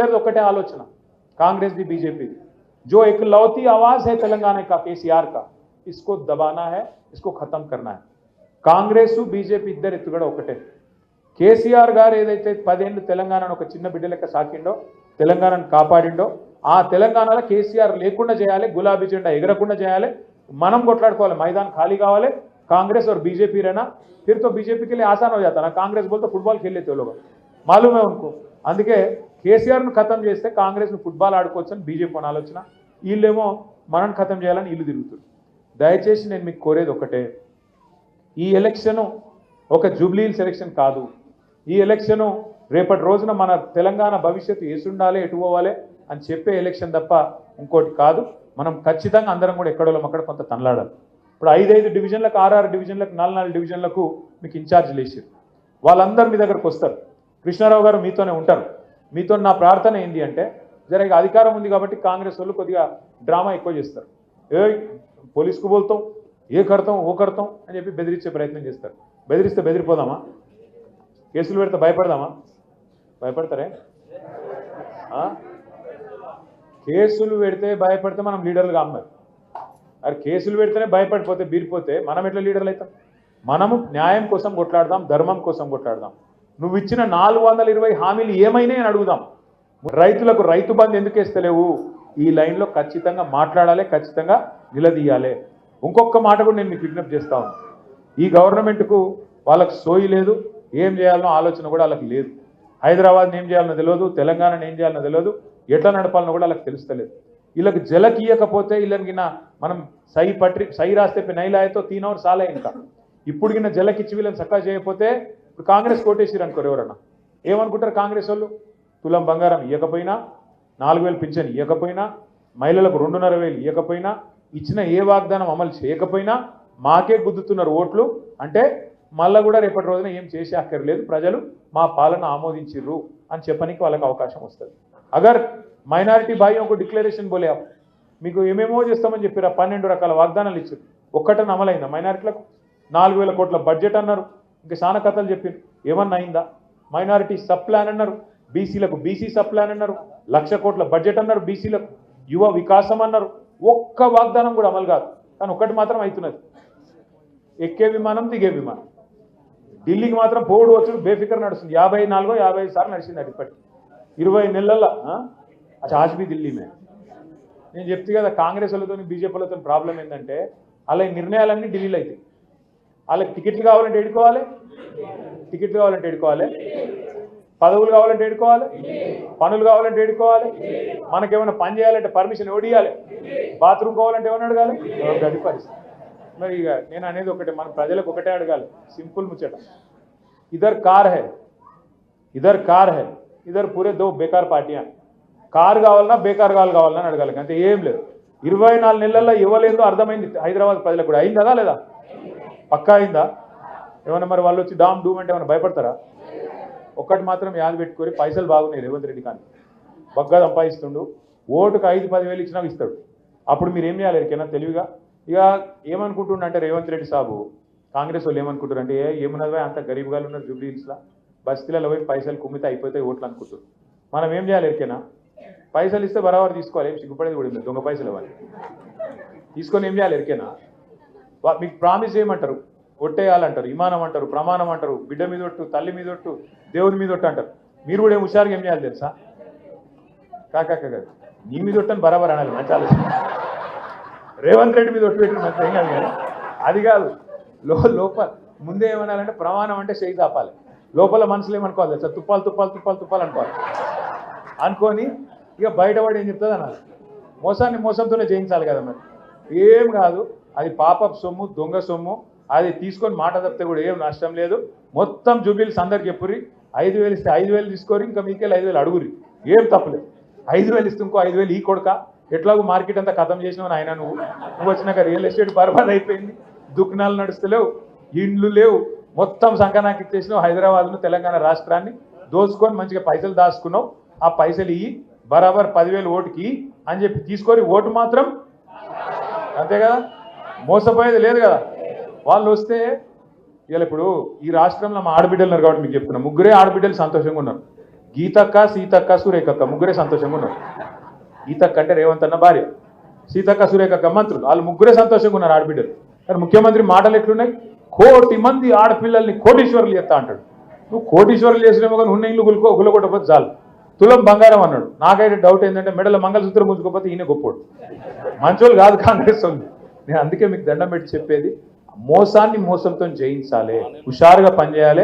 ఇద్దరిది ఒకటే ఆలోచన कांग्रेस दी बीजेपी दी जो इकलौती आवाज है तेलंगाना का केसीआर का इसको दबाना है इसको खत्म करना है కాంగ్రెస్ బీజేపీ ఇద్దరు ఎత్తుగడ ఒకటే కేసీఆర్ గారు ఏదైతే పదేళ్ళు తెలంగాణను ఒక చిన్న బిడ్డ లెక్క సాకిండో తెలంగాణను కాపాడిండో ఆ తెలంగాణలో కేసీఆర్ లేకుండా చేయాలి గులాబీ జెండా ఎగరకుండా చేయాలి మనం కొట్లాడుకోవాలి మైదాన్ ఖాళీ కావాలి कांग्रेस और बीजेपी रहना फिर तो बीजेपी के लिए आसान हो जाता ना कांग्रेस बोलते फुटबॉल खेल लेते हो लोग मालूम है उनको అందుకే కేసీఆర్ను ఖతం చేస్తే కాంగ్రెస్ను ఫుట్బాల్ ఆడుకోవచ్చు అని బీజేపీ అని ఆలోచన. వీళ్ళేమో మనం ఖతం చేయాలని ఇల్లు తిరుగుతుంది దయచేసి నేను మీకు కోరేది ఒకటే. ఈ ఎలక్షను ఒక జూబ్లీహిల్స్ ఎలక్షన్ కాదు. ఈ ఎలక్షను రేపటి రోజున మన తెలంగాణ భవిష్యత్తు ఎసుండాలి ఎటు పోవాలి అని చెప్పే ఎలక్షన్ తప్ప ఇంకోటి కాదు. మనం ఖచ్చితంగా అందరం కూడా ఎక్కడోళ్ళం అక్కడ కొంత తనలాడాలి. ఇప్పుడు ఐదైదు డివిజన్లకు ఆరారు డివిజన్లకు నాలుగు నాలుగు డివిజన్లకు మీకు ఇన్ఛార్జ్ లేచారు వాళ్ళందరూ మీ దగ్గరకు వస్తారు. కృష్ణారావు గారు మీతోనే ఉంటారు. మీతో నా ప్రార్థన ఏంటి అంటే జర అధికారం ఉంది కాబట్టి కాంగ్రెస్ వాళ్ళు కొద్దిగా డ్రామా ఎక్కువ చేస్తారు. ఏ పోలీస్కు బోల్తాం ఏ కడతాం ఓ కడతాం అని చెప్పి బెదిరించే ప్రయత్నం చేస్తారు. బెదిరిస్తే బెదిరిపోదామా? కేసులు పెడితే భయపడదామా? భయపడతారే? కేసులు పెడితే భయపడితే మనం లీడర్లు కామ్మారు అరే కేసులు పెడితేనే భయపడిపోతే బీరిపోతే మనం ఎట్లా లీడర్లు అవుతాం? మనము న్యాయం కోసం కొట్లాడదాం ధర్మం కోసం కొట్లాడదాం. నువ్వు ఇచ్చిన నాలుగు వందల ఇరవై హామీలు ఏమైనాయి అని అడుగుదాం. రైతులకు రైతు బంధు ఎందుకు వేస్తలేవు? ఈ లైన్లో ఖచ్చితంగా మాట్లాడాలి ఖచ్చితంగా నిలదీయాలి. ఇంకొక మాట కూడా నేను మీకు విజ్ఞప్తి చేస్తా ఈ గవర్నమెంట్కు వాళ్ళకి సోయి లేదు ఏం చేయాలనో ఆలోచన కూడా వాళ్ళకి లేదు. హైదరాబాద్ని ఏం చేయాలనో తెలియదు తెలంగాణని ఏం చేయాలనో తెలియదు ఎట్లా నడపాలనో కూడా వాళ్ళకి తెలుస్తలేదు. వీళ్ళకి జలకి ఇయ్యకపోతే వీళ్ళకి మనం సై పట్రి సై రాస్తే నైలాయతో తీన్ సాలే ఇంకా. ఇప్పుడు గిన్న జలకిచ్చి వీళ్ళని చక్కగా చేయకపోతే ఇప్పుడు కాంగ్రెస్ కోటేసిరు అనుకోరు ఎవరన్నా? ఏమనుకుంటారు కాంగ్రెస్ వాళ్ళు? తులం బంగారం ఇవ్వకపోయినా నాలుగు వేలు పింఛన్ ఇవ్వకపోయినా మహిళలకు రెండున్నర వేలు ఇవ్వకపోయినా ఇచ్చిన ఏ వాగ్దానం అమలు చేయకపోయినా మాకే గుద్దుతున్నారు ఓట్లు. అంటే మళ్ళీ కూడా రేపటి రోజున ఏం చేసే అక్కర్లేదు. ప్రజలు మా పాలన ఆమోదించిర్రు అని చెప్పడానికి వాళ్ళకి అవకాశం వస్తుంది. అగర్ మైనారిటీ భాయి ఒక డిక్లరేషన్ బోలే మీకు ఏమేమో చేస్తామని చెప్పారు ఆ పన్నెండు రకాల వాగ్దానాలు ఇచ్చారు ఒక్కటని అమలైందా మైనారిటీలకు? నాలుగు వేల కోట్ల బడ్జెట్ అన్నారు. ఇంకా చాలా కథలు చెప్పారు ఏమన్నా అయిందా? మైనారిటీ సబ్ ప్లాన్ అన్నారు. బీసీలకు బీసీ సబ్ ప్లాన్ అన్నారు. లక్ష కోట్ల బడ్జెట్ అన్నారు బీసీలకు. యువ వికాసం అన్నారు. ఒక్క వాగ్దానం కూడా అమలు కాదు. కానీ ఒక్కటి మాత్రం అవుతున్నది. ఎక్కే విమానం దిగే విమానం. ఢిల్లీకి మాత్రం పోడు వచ్చుడు బేఫికర్ నడుస్తుంది. యాభై నాలుగో యాభై ఐదు సార్లు నడిచింది అది ఇప్పటికి. ఇరవై నెలల అచ్చా ఢిల్లీ మే. నేను చెప్తే కదా కాంగ్రెస్ వాళ్ళతో బీజేపీలతో ప్రాబ్లం ఏంటంటే అలా ఈ నిర్ణయాలన్నీ ఢిల్లీలో అవుతాయి. వాళ్ళకి టికెట్లు కావాలంటే ఎడుకోవాలి టికెట్లు కావాలంటే ఎడుకోవాలి పదవులు కావాలంటే ఎడుకోవాలి పనులు కావాలంటే ఎడుకోవాలి మనకేమైనా పని చేయాలంటే పర్మిషన్ ఎవడియాలి బాత్రూమ్ కావాలంటే ఏమైనా అడగాలి? ఎవరికి అది పరిస్థితి. మరి ఇక నేను అనేది ఒకటే మన ప్రజలకు ఒకటే అడగాలి. సింపుల్ ముచ్చట. ఇదర్ కార్ హై. ఇదర్ కార్ హై. ఇదర్ పూరే దో బేకార్ పార్టీయా కార్ కావాలన్నా బేకార్ కావాలి కావాలన్నా అని అడగాలి. అంతే ఏం లేదు. ఇరవై నాలుగు నెలల్లో ఇవ్వలేదో అర్థమైంది హైదరాబాద్ ప్రజలకు కూడా. అయిందా లేదా? పక్కా అయిందా? ఏమన్నా మరి వాళ్ళు వచ్చి డామ్ డూమ్ అంటే ఏమైనా భయపడతారా? ఒక్కటి మాత్రం యాద పెట్టుకొని పైసలు బాగున్నాయి రేవంత్ రెడ్డి కానీ. బగ్గా సంపాదిస్తుండు. ఓటుకు ఐదు పదివేలు ఇచ్చినా ఇస్తాడు. అప్పుడు మీరు ఏం చేయాలి ఎరికైనా తెలివిగా? ఇక ఏమనుకుంటుండ అంటే రేవంత్ రెడ్డి సాబు? కాంగ్రెస్ వాళ్ళు ఏమనుకుంటారు అంటే ఏమున్నది అంత గరీబ్గా ఉన్నారు జూబ్లీహిల్స్లో బస్తీలలో పోయి పైసలు కుమ్మితే అయిపోతాయి ఓట్లు అనుకుంటారు మనం ఏం చేయాలి ఎరికైనా పైసలు ఇస్తే బరాబర్ తీసుకోవాలి. ఏం సిగ్గుపడేది కూడా దొంగ పైసలు ఇవ్వాలి. తీసుకొని ఏం చేయాలి ఎరికైనా మీకు ప్రామిస్ చేయమంటారు కొట్టేయాలంటారు ఇమానం అంటారు ప్రమాణం అంటారు బిడ్డ మీద ఒట్టు తల్లి మీద ఒట్టు దేవుని మీద ఒట్టు అంటారు. మీరు కూడా ఏం హుషారుగా ఏం చేయాలి తెలుసా? కాకా కాదు నీ మీద ఒట్టని బరాబర్ అనాలి మంచి ఆలోచన. రేవంత్ రెడ్డి మీద ఒట్టు పెట్టిన మంచి ఏం కాదు కానీ అది కాదు. లో లోపల ముందే ఏమనాలంటే ప్రమాణం అంటే చేయి తాపాలి లోపల మనసులు ఏమనుకోవాలి తెలుసా? తుప్పాలు తుప్పాలు తుప్పాలు తుప్పాలు అనుకోవాలి. అనుకొని ఇక బయటపడి ఏం చెప్తుంది అనాలి. మోసాన్ని మోసంతోనే జయించాలి కదా మరి. ఏం కాదు. అది పాపపు సొమ్ము దొంగ సొమ్ము. అది తీసుకొని మాట తప్పితే కూడా ఏం నష్టం లేదు. మొత్తం జూబిల్స్ అందరికి చెప్పుర్రి. ఐదు వేలు ఇస్తే ఐదు వేలు తీసుకోరి ఇంకా మీకెళ్ళి ఐదు వేలు అడుగురి ఏం తప్పలేదు ఐదు వేలు ఇస్తే ఇంకో ఐదు వేలు ఈ కొడుక. ఎట్లాగో మార్కెట్ అంతా ఖతం చేసినావు ఆయన నువ్వు. నువ్వు వచ్చినాక రియల్ ఎస్టేట్ బర్బాద్ అయిపోయింది. దుకాణాలు నడుస్తలేవు ఇండ్లు లేవు. మొత్తం సంకనాకి ఇచ్చేసినావు హైదరాబాద్ను తెలంగాణ రాష్ట్రాన్ని. దోచుకొని మంచిగా పైసలు దాచుకున్నావు. ఆ పైసలు ఇయ్యి బరాబర్ పదివేలు ఓటుకి అని చెప్పి తీసుకొని ఓటు మాత్రం అంతే కదా మోసపోయేది లేదు కదా వాళ్ళు వస్తే ఇలా ఇప్పుడు ఈ రాష్ట్రంలో మా ఆడబిడ్డలు ఉన్నారు కాబట్టి మీకు చెప్తున్నా. ముగ్గురే ఆడబిడ్డలు సంతోషంగా ఉన్నారు. గీతక్క సీతక్క సురేఖక్క ముగ్గురే సంతోషంగా ఉన్నారు. గీతక్క అంటే రేవంత్ అన్న భార్య. సీతక్క సురేఖక్క మంత్రులు. వాళ్ళు ముగ్గురే సంతోషంగా ఉన్నారు ఆడబిడ్డలు. కానీ ముఖ్యమంత్రి మాటలు ఎట్లున్నాయి? కోటి మంది ఆడపిల్లల్ని కోటీశ్వరులు చేస్తా అంటాడు. నువ్వు కోటీశ్వరులు చేసినామో కానీ ఉన్న ఇల్లు గులుకో గులగొట్టకపోతే చాలు. తులం బంగారం అన్నాడు. నాకైతే డౌట్ ఏంటంటే మెడలో మంగళసూత్రం గుంజుకోకపోతే ఈయన గొప్పోడు. మంచోళ్ళు కాదు కాంగ్రెస్ వాళ్ళు. నేను అందుకే మీకు దండం పెట్టి చెప్పేది మోసాన్ని మోసంతో జయించాలి హుషారుగా పనిచేయాలి